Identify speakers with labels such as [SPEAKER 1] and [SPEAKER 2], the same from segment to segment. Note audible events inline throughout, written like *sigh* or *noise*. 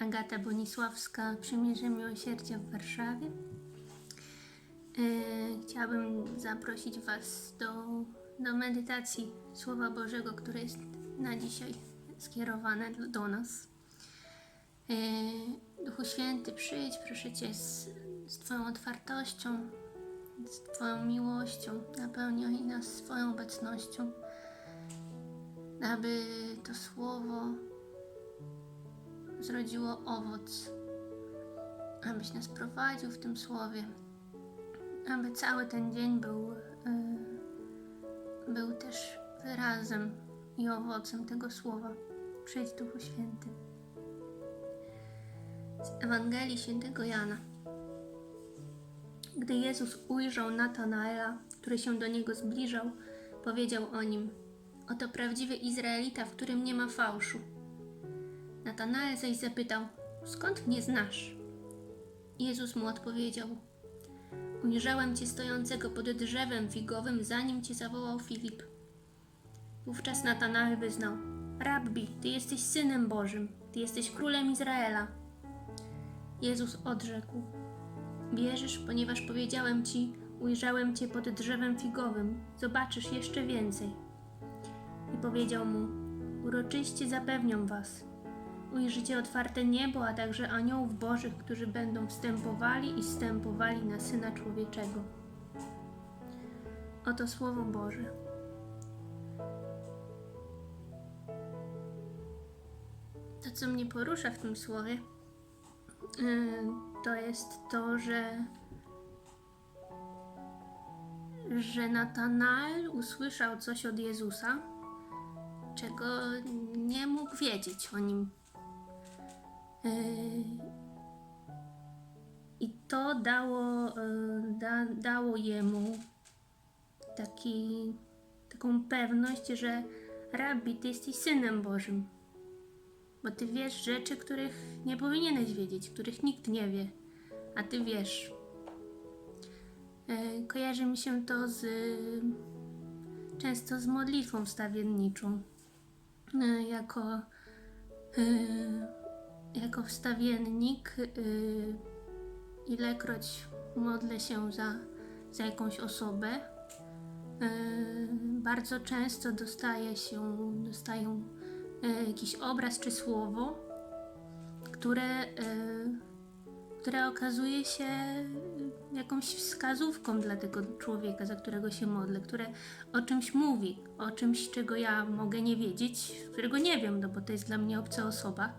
[SPEAKER 1] Agata Bonisławska, Przymierze Miłosierdzia w Warszawie. E, Chciałabym zaprosić Was do, do medytacji Słowa Bożego, które jest na dzisiaj skierowane do- do nas. E, Duchu Święty, przyjdź, proszę Cię, z, z Twoją otwartością, z Twoją miłością, napełniaj nas swoją obecnością, aby to Słowo zrodziło owoc, abyś nas prowadził w tym Słowie, aby cały ten dzień był, y, był też wyrazem i owocem tego Słowa. Przyjdź Duchu Święty. Z Ewangelii Świętego Jana. Gdy Jezus ujrzał Natanaela, który się do niego zbliżał, powiedział o nim: Oto prawdziwy Izraelita, w którym nie ma fałszu. Natanael zaś zapytał: Skąd mnie znasz? Jezus mu odpowiedział: Ujrzałem cię stojącego pod drzewem figowym, zanim cię zawołał Filip. Wówczas Natanael wyznał: Rabbi, ty jesteś synem Bożym, ty jesteś królem Izraela. Jezus odrzekł: Wierzysz, ponieważ powiedziałem ci: Ujrzałem cię pod drzewem figowym, zobaczysz jeszcze więcej. I powiedział mu: Uroczyście zapewniam was, ujrzycie otwarte niebo, a także aniołów bożych, którzy będą wstępowali i wstępowali na Syna Człowieczego. Oto Słowo Boże. To, co mnie porusza w tym słowie, yy, to jest to, że że Natanael usłyszał coś od Jezusa, czego nie mógł wiedzieć o nim. I to dało, yy, da, dało jemu taki, taką pewność, że Rabbi, ty jesteś synem Bożym. Bo ty wiesz rzeczy, których nie powinieneś wiedzieć, których nikt nie wie, a ty wiesz. Yy, Kojarzy mi się to z często z modlitwą wstawienniczą. Yy, Jako jako wstawiennik, yy, ilekroć modlę się za, za jakąś osobę, yy, bardzo często dostaje się, dostają yy, jakiś obraz czy słowo, które, yy, które okazuje się jakąś wskazówką dla tego człowieka, za którego się modlę, które o czymś mówi, o czymś, czego ja mogę nie wiedzieć, którego nie wiem, no bo to jest dla mnie obca osoba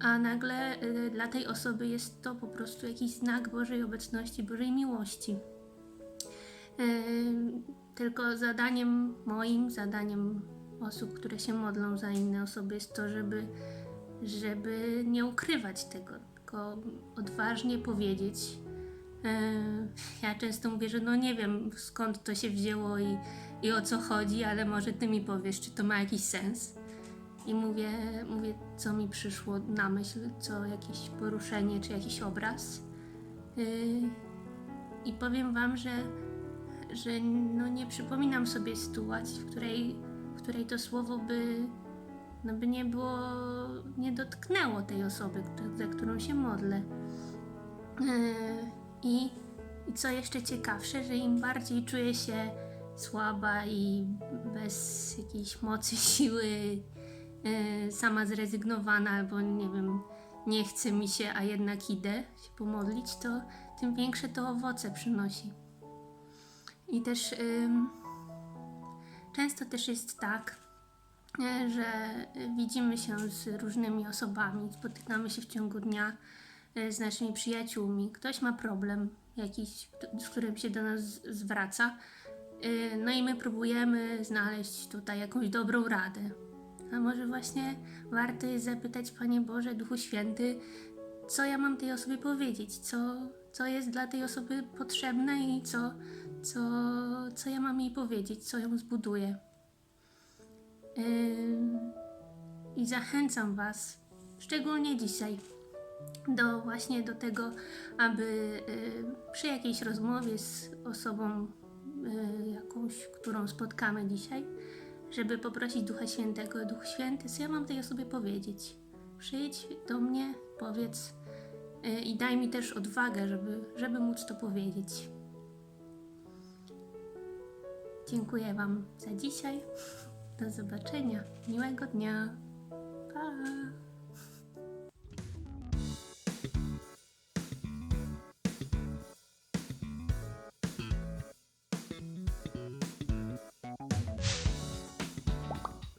[SPEAKER 1] a nagle y, dla tej osoby jest to po prostu jakiś znak Bożej obecności, Bożej miłości. Y, tylko zadaniem moim, zadaniem osób, które się modlą za inne osoby jest to, żeby, żeby nie ukrywać tego, tylko odważnie powiedzieć. Y, Ja często mówię, że no nie wiem skąd to się wzięło i, i o co chodzi, ale może ty mi powiesz, czy to ma jakiś sens i mówię, mówię, co mi przyszło na myśl, co jakieś poruszenie czy jakiś obraz. Yy, I powiem Wam, że, że no nie przypominam sobie sytuacji, w której, w której to słowo by, no by nie było, nie dotknęło tej osoby, za którą się modlę. Yy, I, I co jeszcze ciekawsze, że im bardziej czuję się słaba i bez jakiejś mocy, *laughs* siły, sama zrezygnowana, albo nie wiem, nie chce mi się, a jednak idę się pomodlić, to tym większe to owoce przynosi. I też często też jest tak, e, że widzimy się z różnymi osobami, spotykamy się w ciągu dnia e, z naszymi przyjaciółmi. Ktoś ma problem jakiś, z którym się do nas zwraca. No i my próbujemy znaleźć tutaj jakąś dobrą radę. A może właśnie warto jest zapytać, Panie Boże, Duchu Święty, co ja mam tej osobie powiedzieć, co, co jest dla tej osoby potrzebne i co, co, co ja mam jej powiedzieć, co ją zbuduje. Ym, I zachęcam Was, szczególnie dzisiaj, do właśnie do tego, aby y, przy jakiejś rozmowie z osobą y, jakąś, którą spotkamy dzisiaj, żeby poprosić Ducha Świętego, Duch Święty, co ja mam tej osobie powiedzieć? przyjdź do mnie, powiedz y, i daj mi też odwagę, żeby, żeby móc to powiedzieć. Dziękuję Wam za dzisiaj. Do zobaczenia. Miłego dnia. Pa!